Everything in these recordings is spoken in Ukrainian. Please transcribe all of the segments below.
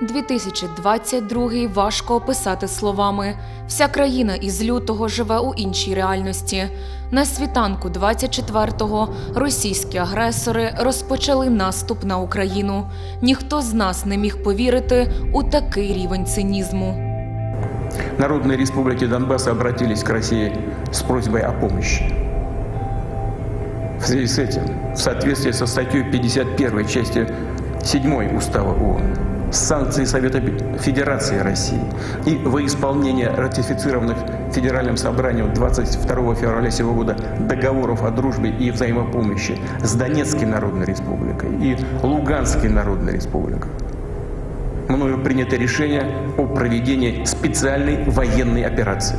2022 важко описати словами. Вся країна із лютого живе у іншій реальності. На світанку 24-го російські агресори розпочали наступ на Україну. Ніхто з нас не міг повірити у такий рівень цинізму. Народные республики Донбасса обратились к России с просьбой о помощи. В связи с этим, в соответствии со статьей 51 части 7 Устава ООН, санкции Совета Федерации России и во исполнение ратифицированных Федеральным собранием 22 февраля сего года договоров о дружбе и взаимопомощи с Донецкой Народной Республикой и Луганской Народной Республикой, мною принято решение о проведении специальной военной операции.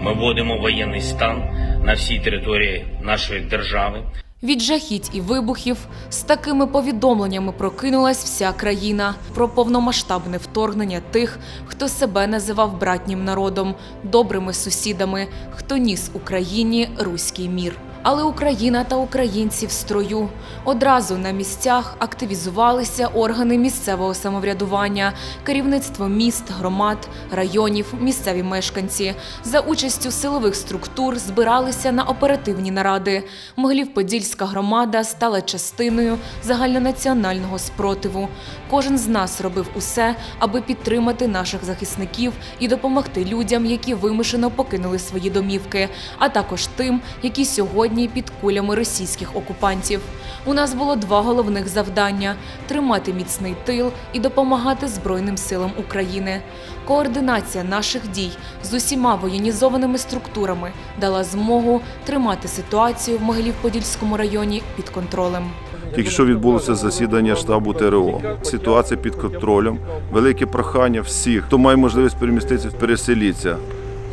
Ми вводимо воєнний стан на всій території нашої держави. Від жахіть і вибухів з такими повідомленнями прокинулась вся країна про повномасштабне вторгнення тих, хто себе називав братнім народом, добрими сусідами, хто ніс Україні руський мір. Але Україна та українці в строю одразу на місцях активізувалися органи місцевого самоврядування, керівництво міст, громад, районів, місцеві мешканці. За участю силових структур збиралися на оперативні наради. Могилів-Подільська громада стала частиною загальнонаціонального спротиву. Кожен з нас робив усе, аби підтримати наших захисників і допомогти людям, які вимушено покинули свої домівки, а також тим, які сьогодні під кулями російських окупантів. У нас було два головних завдання: тримати міцний тил і допомагати Збройним силам України. Координація наших дій з усіма воєнізованими структурами дала змогу тримати ситуацію в Могилів-Подільському районі під контролем. Тільки що відбулося засідання штабу ТРО. Ситуація під контролем. Велике прохання всіх, хто має можливість переміститися, переселіться.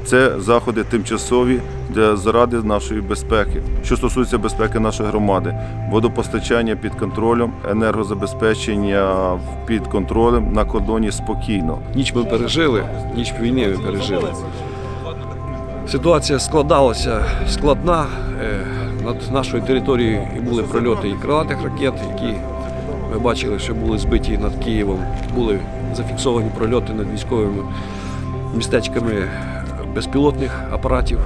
Це заходи тимчасові для заради нашої безпеки. Що стосується безпеки нашої громади, водопостачання під контролем, енергозабезпечення під контролем на кордоні спокійно. Ніч ми пережили, ніч війни ми пережили. Ситуація складалася складна. Е, Над нашою територією і були прильоти і крилатих ракет, які ми бачили, що були збиті над Києвом. Були зафіксовані прильоти над військовими містечками безпілотних апаратів.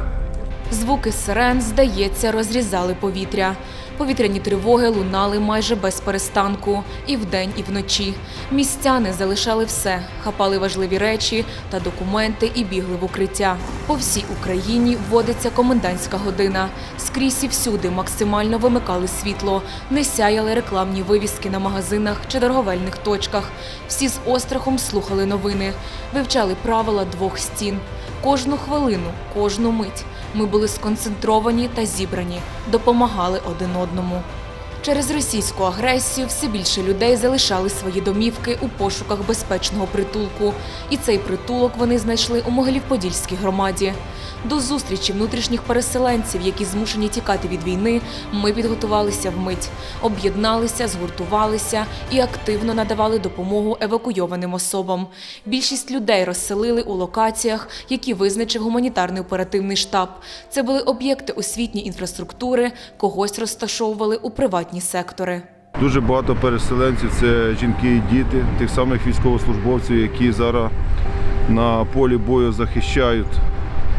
Звуки сирен, здається, розрізали повітря. Повітряні тривоги лунали майже без перестанку і вдень, і вночі. Містяни залишали все, хапали важливі речі та документи і бігли в укриття. По всій Україні вводиться комендантська година. Скрізь і всюди максимально вимикали світло, не сяяли рекламні вивіски на магазинах чи торговельних точках. Всі з острахом слухали новини, вивчали правила двох стін. Кожну хвилину, кожну мить ми були сконцентровані та зібрані, допомагали один одному. Через російську агресію все більше людей залишали свої домівки у пошуках безпечного притулку, і цей притулок вони знайшли у Могилів-Подільській громаді. До зустрічі внутрішніх переселенців, які змушені тікати від війни, ми підготувалися вмить, об'єдналися, згуртувалися і активно надавали допомогу евакуйованим особам. Більшість людей розселили у локаціях, які визначив гуманітарний оперативний штаб. Це були об'єкти освітньої інфраструктури, когось розташовували у приватні сектори. Дуже багато переселенців це жінки і діти, тих самих військовослужбовців, які зараз на полі бою захищають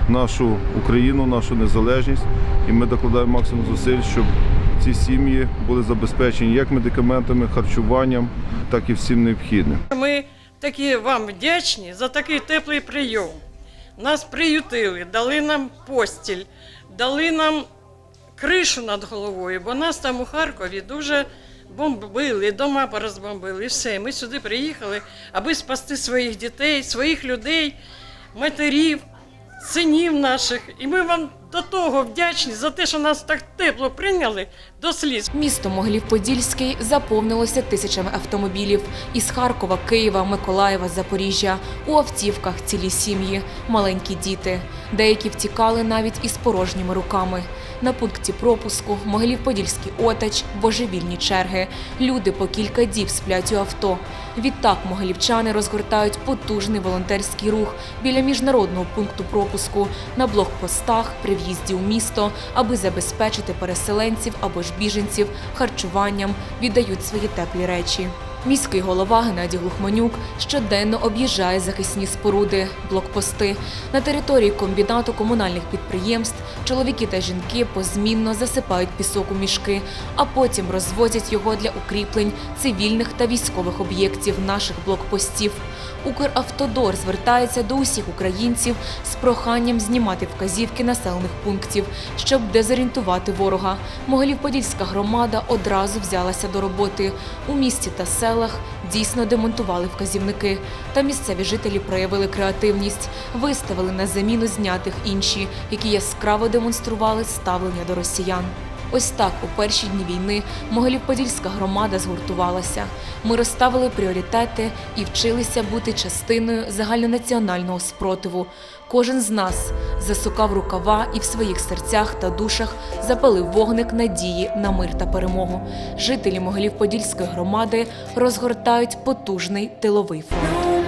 нашу Україну, нашу незалежність. І ми докладаємо максимум зусиль, щоб ці сім'ї були забезпечені як медикаментами, харчуванням, так і всім необхідним. Ми такі вам вдячні за такий теплий прийом. Нас приютили, дали нам постіль, дали нам кришу над головою, бо нас там у Харкові дуже бомбили, дома порозбомбили. І все. Ми сюди приїхали, аби спасти своїх дітей, своїх людей, матерів, синів наших. І ми вам до того вдячні за те, що нас так тепло прийняли до сліз. Місто Могилів-Подільський заповнилося тисячами автомобілів із Харкова, Києва, Миколаєва, Запоріжжя. У автівках цілі сім'ї, маленькі діти. Деякі втікали навіть із порожніми руками. На пункті пропуску Могилів-Подільський Отач, божевільні черги. Люди по кілька діб сплять у авто. Відтак могилівчани розгортають потужний волонтерський рух біля міжнародного пункту пропуску на блокпостах при в'їзді у місто, аби забезпечити переселенців або ж біженців харчуванням, віддають свої теплі речі. Міський голова Геннадій Глухманюк щоденно об'їжджає захисні споруди, блокпости. На території комбінату комунальних підприємств чоловіки та жінки позмінно засипають пісок у мішки, а потім розвозять його для укріплень цивільних та військових об'єктів наших блокпостів. Укравтодор звертається до усіх українців з проханням знімати вказівки населених пунктів, щоб дезорієнтувати ворога. Могилів-Подільська громада одразу взялася до роботи. У місті та селах дійсно демонтували вказівники. Та місцеві жителі проявили креативність, виставили на заміну знятих інші, які яскраво демонстрували ставлення до росіян. Ось так у перші дні війни Могилів-Подільська громада згуртувалася. Ми розставили пріоритети і вчилися бути частиною загальнонаціонального спротиву. Кожен з нас засукав рукава і в своїх серцях та душах запалив вогник надії на мир та перемогу. Жителі Могилів-Подільської громади розгортають потужний тиловий фронт.